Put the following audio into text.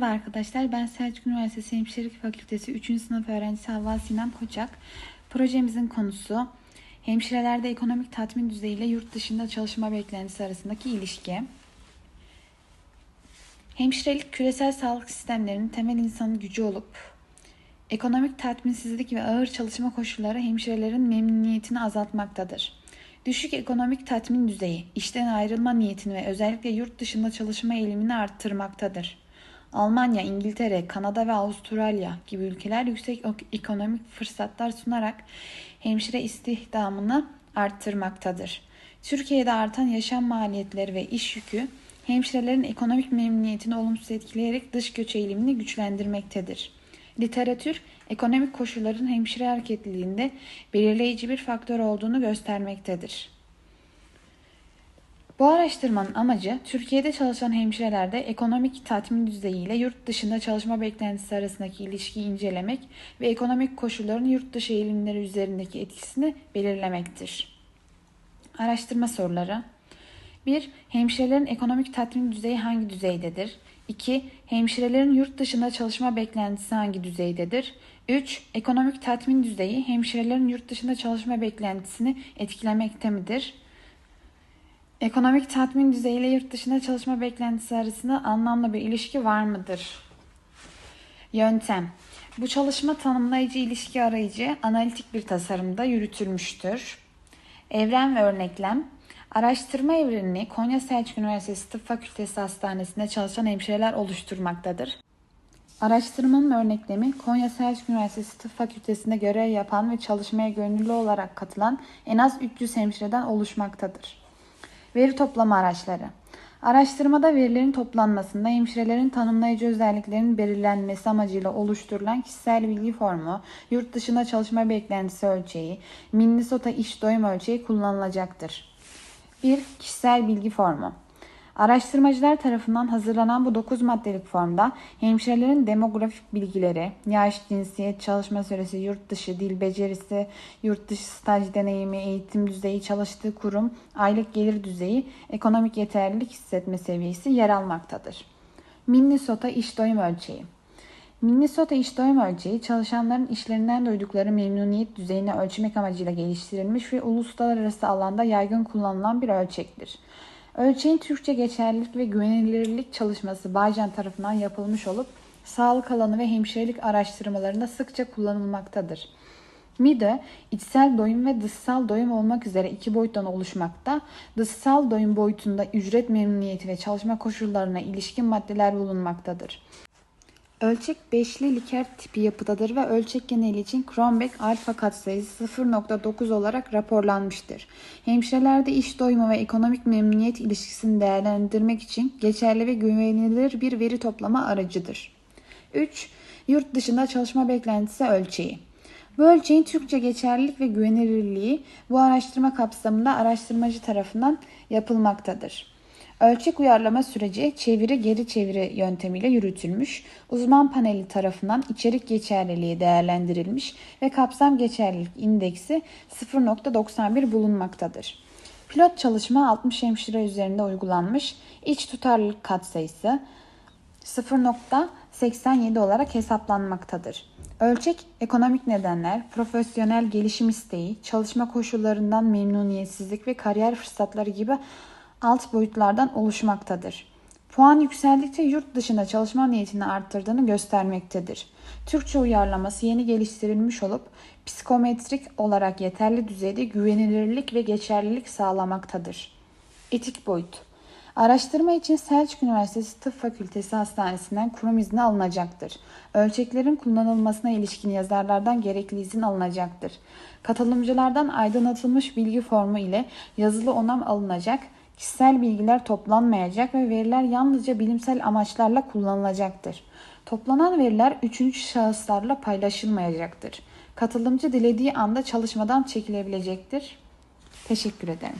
Merhaba arkadaşlar, ben Selçuk Üniversitesi Hemşirelik Fakültesi 3. sınıf öğrencisi Havva Sinan Koçak. Projemizin konusu hemşirelerde ekonomik tatmin düzeyi ile yurt dışında çalışma beklentisi arasındaki ilişki. Hemşirelik küresel sağlık sistemlerinin temel insanın gücü olup ekonomik tatminsizlik ve ağır çalışma koşulları hemşirelerin memnuniyetini azaltmaktadır. Düşük ekonomik tatmin düzeyi, işten ayrılma niyetini ve özellikle yurt dışında çalışma eğilimini arttırmaktadır. Almanya, İngiltere, Kanada ve Avustralya gibi ülkeler yüksek ekonomik fırsatlar sunarak hemşire istihdamını arttırmaktadır. Türkiye'de artan yaşam maliyetleri ve iş yükü hemşirelerin ekonomik memnuniyetini olumsuz etkileyerek dış göç eğilimini güçlendirmektedir. Literatür, ekonomik koşulların hemşire hareketliliğinde belirleyici bir faktör olduğunu göstermektedir. Bu araştırmanın amacı Türkiye'de çalışan hemşirelerde ekonomik tatmin düzeyi ile yurt dışında çalışma beklentisi arasındaki ilişkiyi incelemek ve ekonomik koşulların yurt dışı eğilimleri üzerindeki etkisini belirlemektir. Araştırma soruları 1. Hemşirelerin ekonomik tatmin düzeyi hangi düzeydedir? 2. Hemşirelerin yurt dışında çalışma beklentisi hangi düzeydedir? 3. Ekonomik tatmin düzeyi hemşirelerin yurt dışında çalışma beklentisini etkilemekte midir? Ekonomik tatmin düzeyi ile yurt dışında çalışma beklentisi arasında anlamlı bir ilişki var mıdır? Yöntem Bu çalışma tanımlayıcı ilişki arayıcı analitik bir tasarımda yürütülmüştür. Evren ve örneklem Araştırma evrenini Konya Selçuk Üniversitesi Tıp Fakültesi Hastanesi'nde çalışan hemşireler oluşturmaktadır. Araştırmanın örneklemi Konya Selçuk Üniversitesi Tıp Fakültesi'nde görev yapan ve çalışmaya gönüllü olarak katılan en az 300 hemşireden oluşmaktadır. Veri toplama araçları Araştırmada verilerin toplanmasında hemşirelerin tanımlayıcı özelliklerinin belirlenmesi amacıyla oluşturulan kişisel bilgi formu, yurt dışında çalışma beklentisi ölçeği, Minnesota iş doyum ölçeği kullanılacaktır. 1. Kişisel bilgi formu. Araştırmacılar tarafından hazırlanan bu 9 maddelik formda hemşirelerin demografik bilgileri, yaş, cinsiyet, çalışma süresi, yurt dışı, dil becerisi, yurt dışı staj deneyimi, eğitim düzeyi, çalıştığı kurum, aylık gelir düzeyi, ekonomik yeterlilik hissetme seviyesi yer almaktadır. Minnesota İş Doyum Ölçeği Minnesota İş Doyum Ölçeği, çalışanların işlerinden duydukları memnuniyet düzeyini ölçmek amacıyla geliştirilmiş ve uluslararası alanda yaygın kullanılan bir ölçektir. Ölçeğin Türkçe geçerlilik ve güvenilirlik çalışması Baycan tarafından yapılmış olup sağlık alanı ve hemşirelik araştırmalarında sıkça kullanılmaktadır. MIDE, içsel doyum ve dışsal doyum olmak üzere iki boyuttan oluşmakta. Dışsal doyum boyutunda ücret memnuniyeti ve çalışma koşullarına ilişkin maddeler bulunmaktadır. Ölçek beşli liker tipi yapıdadır ve ölçek geneli için Kronbeck alfa katsayısı 0.9 olarak raporlanmıştır. Hemşirelerde iş doyumu ve ekonomik memnuniyet ilişkisini değerlendirmek için geçerli ve güvenilir bir veri toplama aracıdır. 3. Yurt dışında çalışma beklentisi ölçeği. Bu ölçeğin Türkçe geçerlilik ve güvenilirliği bu araştırma kapsamında araştırmacı tarafından yapılmaktadır. Ölçek uyarlama süreci çeviri geri çeviri yöntemiyle yürütülmüş, uzman paneli tarafından içerik geçerliliği değerlendirilmiş ve kapsam geçerlilik indeksi 0.91 bulunmaktadır. Pilot çalışma 60 hemşire üzerinde uygulanmış, iç tutarlılık katsayısı 0.87 olarak hesaplanmaktadır. Ölçek ekonomik nedenler, profesyonel gelişim isteği, çalışma koşullarından memnuniyetsizlik ve kariyer fırsatları gibi alt boyutlardan oluşmaktadır. Puan yükseldikçe yurt dışında çalışma niyetini arttırdığını göstermektedir. Türkçe uyarlaması yeni geliştirilmiş olup psikometrik olarak yeterli düzeyde güvenilirlik ve geçerlilik sağlamaktadır. Etik boyut Araştırma için Selçuk Üniversitesi Tıp Fakültesi Hastanesi'nden kurum izni alınacaktır. Ölçeklerin kullanılmasına ilişkin yazarlardan gerekli izin alınacaktır. Katılımcılardan aydınlatılmış bilgi formu ile yazılı onam alınacak Kişisel bilgiler toplanmayacak ve veriler yalnızca bilimsel amaçlarla kullanılacaktır. Toplanan veriler üçüncü şahıslarla paylaşılmayacaktır. Katılımcı dilediği anda çalışmadan çekilebilecektir. Teşekkür ederim.